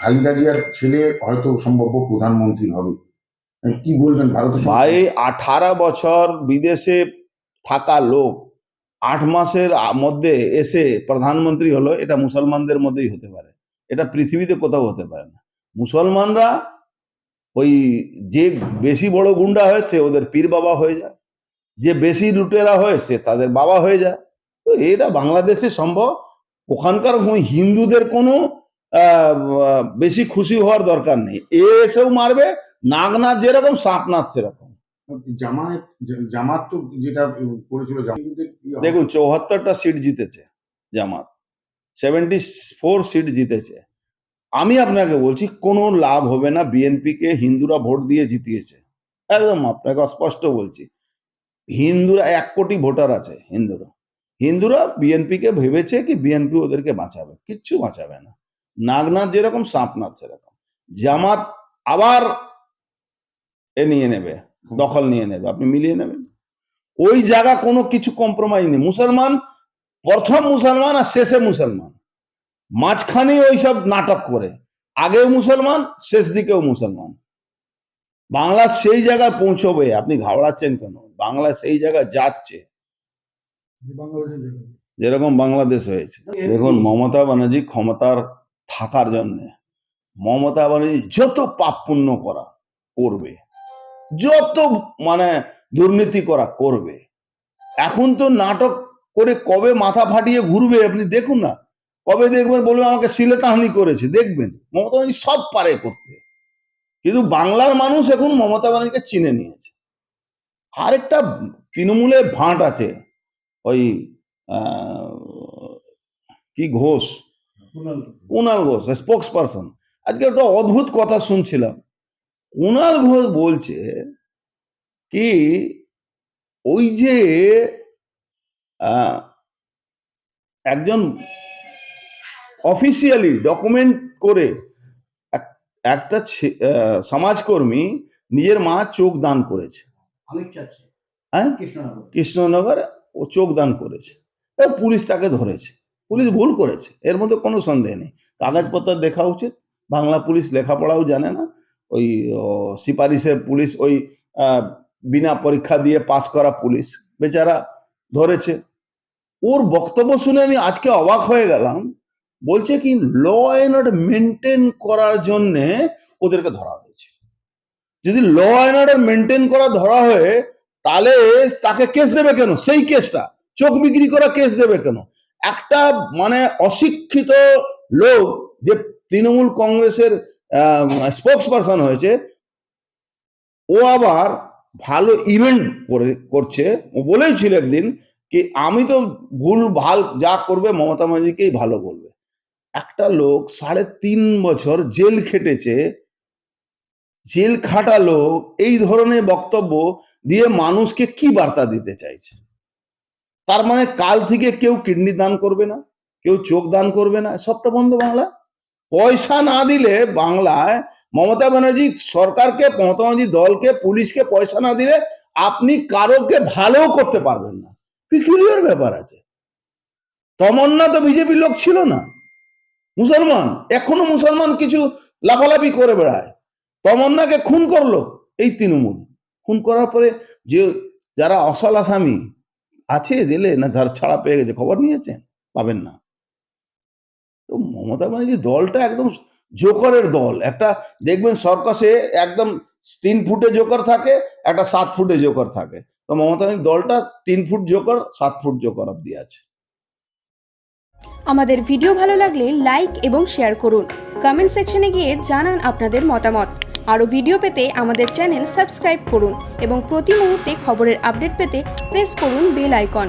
খালেদা জিয়ার ছেলে হয়তো সম্ভাব্য প্রধানমন্ত্রী হবে। কি বলবেন? সঙ্গে- ভাই, আঠারো বছর বিদেশে থাকা লোক, আট মাসের মধ্যে এসে প্রধানমন্ত্রী হলো, এটা মুসলমানদের মধ্যেই হতে পারে। এটা পৃথিবীতে কোথাও হতে পারে না। মুসলমানরা ওই যে বেশি বড় গুন্ডা হয়েছে, ওদের পীর বাবা হয়ে যায়। যে বেশি লুটেরা হয়েছে, তাদের বাবা হয়ে যায়। তো এটা বাংলাদেশে সম্ভব? ওখানকার হিন্দুদের কোনো বেশি খুশি হওয়ার দরকার নেই। এ এসেও মারবে নাগনাথ যেরকম সাপনাথ সেরকম। জামায়াত জামাত তো যেটা করেছিল জামায়াতের কি হবে? দেখুন চৌহাত্তরটা সিট জিতেছে জামাত। সেভেন্টি ফোর সিট জিতেছে। আমি আপনাকে বলছি কোনো লাভ হবে না বিএনপি কে হিন্দুরা ভোট দিয়ে জিতিয়েছে। একদম আপনাকে স্পষ্ট বলছি। হিন্দুরা এক কোটি ভোটার আছে হিন্দুরা। হিন্দুরা বিএনপি কে ভেবেছে কি বিএনপি ওদেরকে বাঁচাবে। কিচ্ছু বাঁচাবে না। নাগনাথ যেরকম সাপনাথ সেরকম। জামাত আবার এ নিয়ে নেবে দখল নিয়ে নেবে আপনি মিলিয়ে নেবেন। ওই জায়গা কোনো কিছু কম্প্রোমাইজ নেই। মুসলমান প্রথম মুসলমান আর শেষে মুসলমান। মাঝখানে ওইসব নাটক করে আগেও মুসলমান শেষ দিকেও মুসলমান। বাংলা সেই জায়গায় পৌঁছবে আপনি ঘাবড়াচ্ছেন কেন? বাংলা সেই জায়গায় যাচ্ছে। যেরকম বাংলাদেশ হয়েছে। দেখুন মমতা ব্যানার্জি ক্ষমতার থাকার জন্য মমতা ব্যানার্জি যত পাপ পুণ্য করা করবে, যত মানে দুর্নীতি করা করবে, এখন তো নাটক করে কবে মাথা ফাটিয়ে ঘুরবে আপনি দেখুন না, কবে দেখবেন বলবে আমাকে সিলেতাহানি করেছে, দেখবেন, মমতা ব্যানার্জি সব পারে করতে, কিন্তু বাংলার মানুষ এখন মমতা ব্যানার্জিকে চিনে নিয়েছে। আরেকটা তৃণমূলে ভাঁট আছে, ওই কি ঘোষ? কুণাল ঘোষ স্পোক্স পারসন আজকে একটা অদ্ভুত কথা শুনছিলাম। কুণাল ঘোষ বলছে কি ওই যে একজন অফিসিয়ালি ডকুমেন্ট করে একটা সমাজকর্মী নিজের মা চোখ দান করেছে। হ্যাঁ? কৃষ্ণনগর। ও চোখ দান করেছে। পুলিশ তাকে ধরেছে। পুলিশ ভুল করেছে। এর মধ্যে কোনো সন্দেহ নেই। কাগজপত্র দেখা উচিত। বাংলা পুলিশ লেখাপড়াও জানে না। ওই সিপারিশের পুলিশ, ওই বিনা পরীক্ষা দিয়ে পাস করা পুলিশ বেচারা ধরেছে। ওর বক্তব্য শুনে আমি আজকে অবাক হয়ে গেলাম। বলছে কি, ল অ্যান্ড অর্ডার মেনটেন করার জন্যে ওদেরকে ধরা হয়েছে। যদি ল অ্যান্ড অর্ডার মেনটেন করা ধরা হয়ে তাহলে তাকে কেস দেবে কেন? সেই কেসটা, চোখ বিক্রি করা কেস দেবে কেন? একটা মানে অশিক্ষিত লোক যে তৃণমূল কংগ্রেসের স্পোক্স পারসন হয়েছে, ও আবার ভালো ইভেন্ট করে, করছে। ও বলেছিল একদিন কি, আমি তো ভুল, ভালো যা করবে মমতা ব্যানার্জিকেই ভালো বলবে। একটা লোক সাড়ে তিন বছর জেল খেটেছে, জেল খাটা লোক এই ধরনের বক্তব্য দিয়ে মানুষকে কি বার্তা দিতে চাইছে? তার মানে কাল থেকে কেউ কিডনি দান করবে না? কেউ চোখ দান করবে না, সবটা বন্ধ বাংলা। পয়সা না দিলে বাংলায় মমতা ব্যানার্জি সরকারকে, মমতা ব্যানার্জি দলকে, পুলিশকে পয়সা না দিলে আপনি কারোকে ভালো করতে পারবেন না। পিকুলিয়ার ব্যাপার আছে। তমন্না তো বিজেপির লোক ছিল না। মুসলমান, এখনও মুসলমান কিছু লাফালাফি করে বেড়ায়। তমন্নাকে খুন করল এই তৃণমূল। খুন করার পরে যে, যারা অসল আসামি আছে দিলে না ধর ছাড়া পেয়ে গেছে, খবর নিয়েছেন? পাবেন না। তো মমতা ব্যানার্জি দলটা একদম জোকরের দল। একটা দেখবেন সর্কাসে একদম তিন ফুটে জোকর থাকে, একটা সাত ফুটে জোকর থাকে। তো মমতা ব্যানার্জি দলটা তিন ফুট জোকর, সাত ফুট জোকর অব্দি আছে। আমাদের ভিডিও ভালো লাগলে লাইক এবং শেয়ার করুন। কমেন্ট সেকশনে গিয়ে জানান আপনাদের মতামত। আরও ভিডিও পেতে আমাদের চ্যানেল সাবস্ক্রাইব করুন এবং প্রতি মুহূর্তে খবরের আপডেট পেতে প্রেস করুন বেল আইকন